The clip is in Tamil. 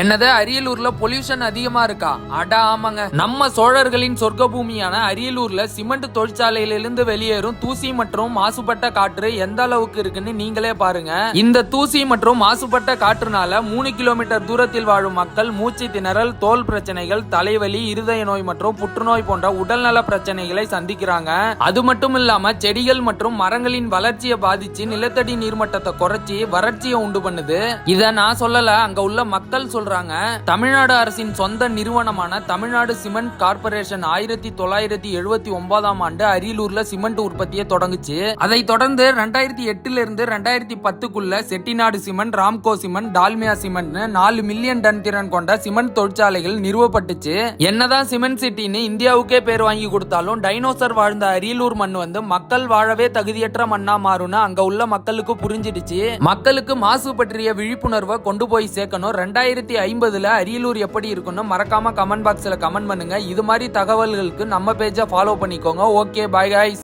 என்னது அரியலூர்ல பொல்யூஷன் அதிகமா இருக்கா? அட ஆமாங்க. நம்ம சோழர்களின் சொர்க்க பூமியான அரியலூர்ல சிமெண்ட் தொழிற்சாலையிலிருந்து வெளியேறும் தூசி மற்றும் மாசுபட்ட காற்று எந்த அளவுக்கு இருக்குன்னு நீங்களே பாருங்க. இந்த தூசி மற்றும் மாசுபட்ட காற்றுனால மூணு கிலோமீட்டர் தூரத்தில் வாழும் மக்கள் மூச்சு திணறல் தோல் பிரச்சனைகள் தலைவலி இருதய நோய் மற்றும் புற்றுநோய் போன்ற உடல்நல பிரச்சனைகளை சந்திக்கிறாங்க. அது மட்டும் இல்லாம செடிகள் மற்றும் மரங்களின் வளர்ச்சியை பாதிச்சு நிலத்தடி நீர்மட்டத்தை குறைச்சி வறட்சியை உண்டு பண்ணுது. இத நான் சொல்லல அங்க உள்ள மக்கள் சொல்றாங்க தமிழ்நாடு அரசின் சொந்த நிறுவனமான தமிழ்நாடு சிமெண்ட் கார்பரேஷன் ஆயிரத்தி தொள்ளாயிரத்தி எழுபத்தி ஒன்பதாம் ஆண்டு அரியலூர்ல சிமெண்ட் உற்பத்தியை தொடங்குச்சு. அதை தொடர்ந்து ரெண்டாயிரத்தி எட்டுல இருந்து ரெண்டாயிரத்தி பத்துக்குள்ள Chettinad cement Ramco cement Dalmia cement நாலு மில்லியன் டன் திறன் கொண்ட சிமெண்ட் தொழிற்சாலைகள் நிறுவப்பட்டுச்சு. என்னதான் சிமெண்ட் சிட்டின்னு இந்தியாவுக்கே பேர் வாங்கி கொடுத்தாலும் டைனோசர் வாழ்ந்த அரியலூர் மண் வந்து மக்கள் வாழவே தகுதியற்ற மண்ணா மாறும்னு அங்க உள்ள மக்களுக்கு புரிஞ்சிடுச்சு. மக்களுக்கு மாசு பற்றிய விழிப்புணர்வை கொண்டு போய் சேர்க்கணும். ரெண்டாயிரத்தி ஐம்பதுல அரியலூர் எப்படி இருக்கும்னு மறக்காம கமெண்ட் பாக்ஸ்ல கமெண்ட் பண்ணுங்க. இது மாதிரி தகவல்களுக்கு நம்ம பேஜை ஃபாலோ பண்ணிக்கோங்க. Okay bye guys